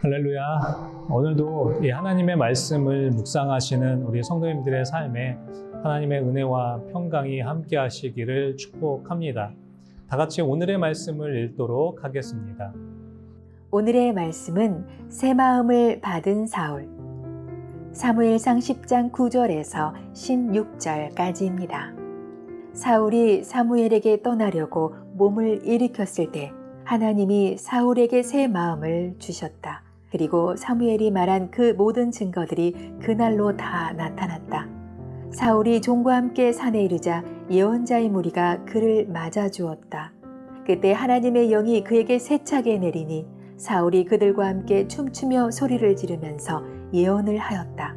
할렐루야. 오늘도 이 하나님의 말씀을 묵상하시는 우리 성도님들의 삶에 하나님의 은혜와 평강이 함께 하시기를 축복합니다. 다 같이 오늘의 말씀을 읽도록 하겠습니다. 오늘의 말씀은 새 마음을 받은 사울. 사무엘상 10장 9절에서 16절까지입니다. 사울이 사무엘에게 떠나려고 몸을 일으켰을 때 하나님이 사울에게 새 마음을 주셨다. 그리고 사무엘이 말한 그 모든 증거들이 그날로 다 나타났다. 사울이 종과 함께 산에 이르자 예언자의 무리가 그를 맞아 주었다. 그때 하나님의 영이 그에게 세차게 내리니 사울이 그들과 함께 춤추며 소리를 지르면서 예언을 하였다.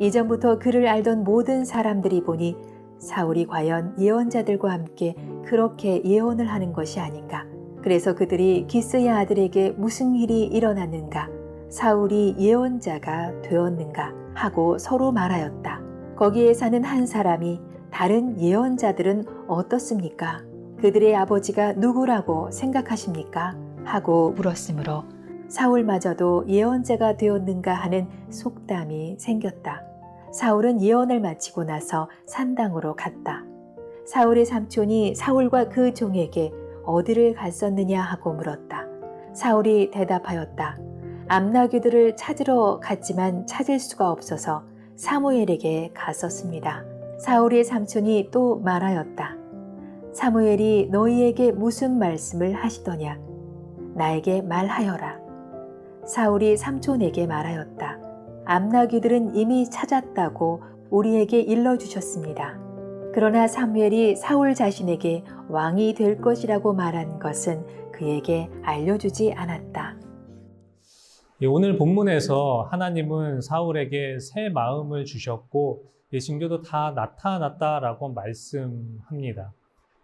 이전부터 그를 알던 모든 사람들이 보니 사울이 과연 예언자들과 함께 그렇게 예언을 하는 것이 아닌가. 그래서 그들이 기스의 아들에게 무슨 일이 일어났는가. 사울이 예언자가 되었는가 하고 서로 말하였다. 거기에 사는 한 사람이 다른 예언자들은 어떻습니까? 그들의 아버지가 누구라고 생각하십니까? 하고 물었으므로 사울마저도 예언자가 되었는가 하는 속담이 생겼다. 사울은 예언을 마치고 나서 산당으로 갔다. 사울의 삼촌이 사울과 그 종에게 어디를 갔었느냐 하고 물었다. 사울이 대답하였다. 암나귀들을 찾으러 갔지만 찾을 수가 없어서 사무엘에게 갔었습니다. 사울의 삼촌이 또 말하였다. 사무엘이 너희에게 무슨 말씀을 하시더냐? 나에게 말하여라. 사울이 삼촌에게 말하였다. 암나귀들은 이미 찾았다고 우리에게 일러주셨습니다. 그러나 사무엘이 사울 자신에게 왕이 될 것이라고 말한 것은 그에게 알려주지 않았다. 이 오늘 본문에서 하나님은 사울에게 새 마음을 주셨고 이 징조도 다 나타났다라고 말씀합니다.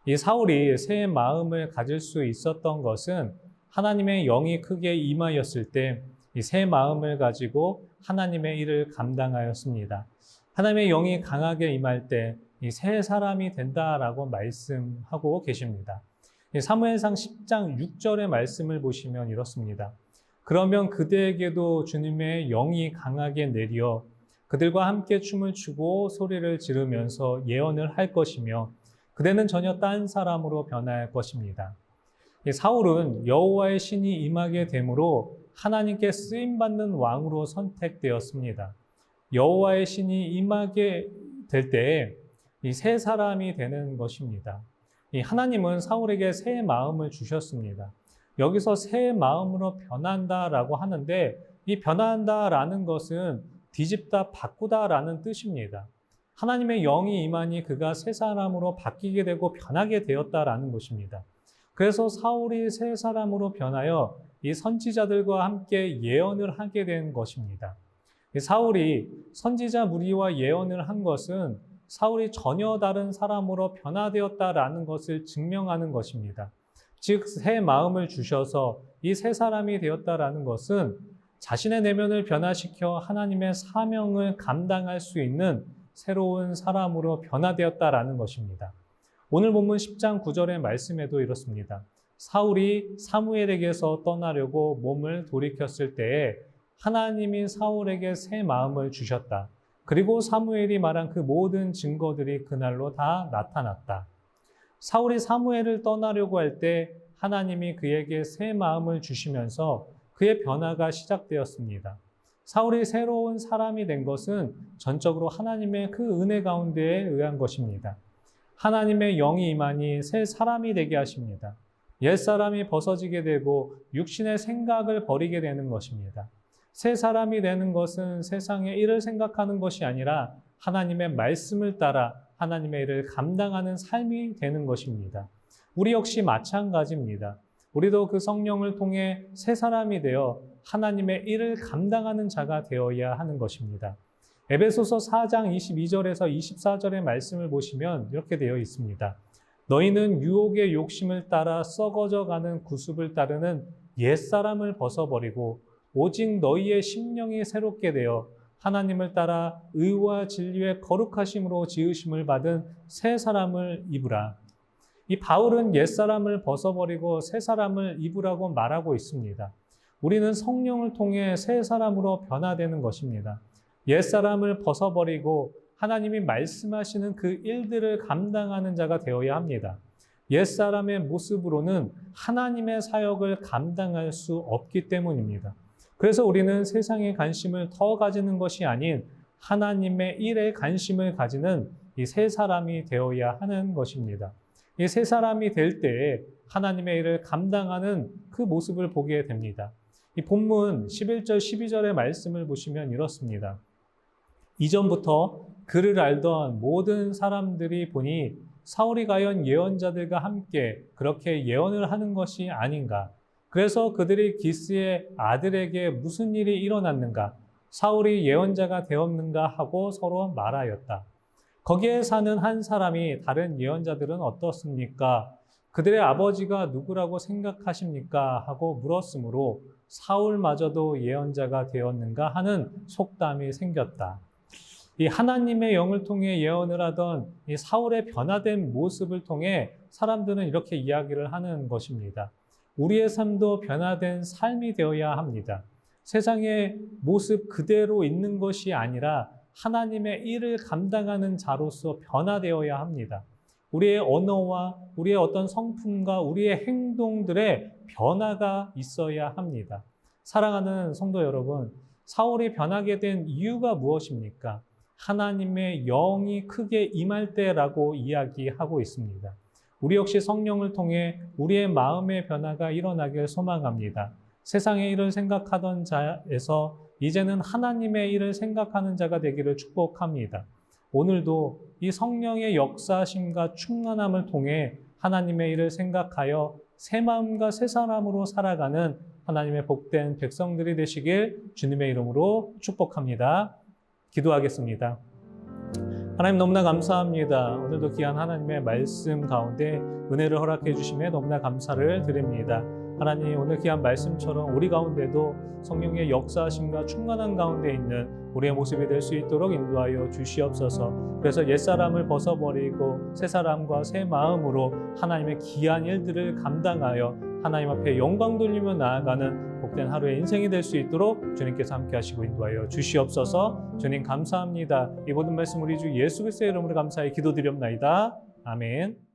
이 사울이 새 마음을 가질 수 있었던 것은 하나님의 영이 크게 임하였을 때 이 새 마음을 가지고 하나님의 일을 감당하였습니다. 하나님의 영이 강하게 임할 때 이 새 사람이 된다라고 말씀하고 계십니다. 이 사무엘상 10장 6절의 말씀을 보시면 이렇습니다. 그러면 그대에게도 주님의 영이 강하게 내려 그들과 함께 춤을 추고 소리를 지르면서 예언을 할 것이며 그대는 전혀 딴 사람으로 변할 것입니다. 이 사울은 여호와의 신이 임하게 되므로 하나님께 쓰임 받는 왕으로 선택되었습니다. 여호와의 신이 임하게 될 때에 이 새 사람이 되는 것입니다. 이 하나님은 사울에게 새 마음을 주셨습니다. 여기서 새 마음으로 변한다라고 하는데 이 변한다라는 것은 뒤집다 바꾸다라는 뜻입니다. 하나님의 영이 임하니 그가 새 사람으로 바뀌게 되고 변하게 되었다라는 것입니다. 그래서 사울이 새 사람으로 변하여 이 선지자들과 함께 예언을 하게 된 것입니다. 사울이 선지자 무리와 예언을 한 것은 사울이 전혀 다른 사람으로 변화되었다라는 것을 증명하는 것입니다. 즉, 새 마음을 주셔서 이 새 사람이 되었다라는 것은 자신의 내면을 변화시켜 하나님의 사명을 감당할 수 있는 새로운 사람으로 변화되었다라는 것입니다. 오늘 본문 10장 9절의 말씀에도 이렇습니다. 사울이 사무엘에게서 떠나려고 몸을 돌이켰을 때에 하나님이 사울에게 새 마음을 주셨다. 그리고 사무엘이 말한 그 모든 증거들이 그날로 다 나타났다. 사울이 사무엘을 떠나려고 할 때 하나님이 그에게 새 마음을 주시면서 그의 변화가 시작되었습니다. 사울이 새로운 사람이 된 것은 전적으로 하나님의 그 은혜 가운데에 의한 것입니다. 하나님의 영이 임하니 새 사람이 되게 하십니다. 옛 사람이 벗어지게 되고 육신의 생각을 버리게 되는 것입니다. 새 사람이 되는 것은 세상의 일을 생각하는 것이 아니라 하나님의 말씀을 따라 하나님의 일을 감당하는 삶이 되는 것입니다. 우리 역시 마찬가지입니다. 우리도 그 성령을 통해 새 사람이 되어 하나님의 일을 감당하는 자가 되어야 하는 것입니다. 에베소서 4장 22절에서 24절의 말씀을 보시면 이렇게 되어 있습니다. 너희는 유혹의 욕심을 따라 썩어져 가는 구습을 따르는 옛사람을 벗어버리고 오직 너희의 심령이 새롭게 되어 하나님을 따라 의와 진리의 거룩하심으로 지으심을 받은 새 사람을 입으라. 이 바울은 옛사람을 벗어버리고 새 사람을 입으라고 말하고 있습니다. 우리는 성령을 통해 새 사람으로 변화되는 것입니다. 옛사람을 벗어버리고 하나님이 말씀하시는 그 일들을 감당하는 자가 되어야 합니다. 옛사람의 모습으로는 하나님의 사역을 감당할 수 없기 때문입니다. 그래서 우리는 세상의 관심을 더 가지는 것이 아닌 하나님의 일에 관심을 가지는 이 세 사람이 되어야 하는 것입니다. 이 세 사람이 될 때에 하나님의 일을 감당하는 그 모습을 보게 됩니다. 이 본문 11절, 12절의 말씀을 보시면 이렇습니다. 이전부터 그를 알던 모든 사람들이 보니 사울이 과연 예언자들과 함께 그렇게 예언을 하는 것이 아닌가. 그래서 그들이 기스의 아들에게 무슨 일이 일어났는가, 사울이 예언자가 되었는가 하고 서로 말하였다. 거기에 사는 한 사람이 다른 예언자들은 어떻습니까? 그들의 아버지가 누구라고 생각하십니까? 하고 물었으므로 사울마저도 예언자가 되었는가 하는 속담이 생겼다. 이 하나님의 영을 통해 예언을 하던 이 사울의 변화된 모습을 통해 사람들은 이렇게 이야기를 하는 것입니다. 우리의 삶도 변화된 삶이 되어야 합니다. 세상의 모습 그대로 있는 것이 아니라 하나님의 일을 감당하는 자로서 변화되어야 합니다. 우리의 언어와 우리의 어떤 성품과 우리의 행동들의 변화가 있어야 합니다. 사랑하는 성도 여러분, 사울이 변하게 된 이유가 무엇입니까? 하나님의 영이 크게 임할 때라고 이야기하고 있습니다. 우리 역시 성령을 통해 우리의 마음의 변화가 일어나길 소망합니다. 세상의 일을 생각하던 자에서 이제는 하나님의 일을 생각하는 자가 되기를 축복합니다. 오늘도 이 성령의 역사심과 충만함을 통해 하나님의 일을 생각하여 새 마음과 새 사람으로 살아가는 하나님의 복된 백성들이 되시길 주님의 이름으로 축복합니다. 기도하겠습니다. 하나님 너무나 감사합니다. 오늘도 귀한 하나님의 말씀 가운데 은혜를 허락해 주심에 너무나 감사를 드립니다. 하나님 오늘 귀한 말씀처럼 우리 가운데도 성령의 역사하심과 충만한 가운데 있는 우리의 모습이 될 수 있도록 인도하여 주시옵소서. 그래서 옛사람을 벗어버리고 새 사람과 새 마음으로 하나님의 귀한 일들을 감당하여 하나님 앞에 영광 돌리며 나아가는 복된 하루의 인생이 될 수 있도록 주님께서 함께 하시고 인도하여 주시옵소서. 주님 감사합니다. 이 모든 말씀 우리 주 예수 그리스도의 이름으로 감사히 기도드렸나이다. 아멘.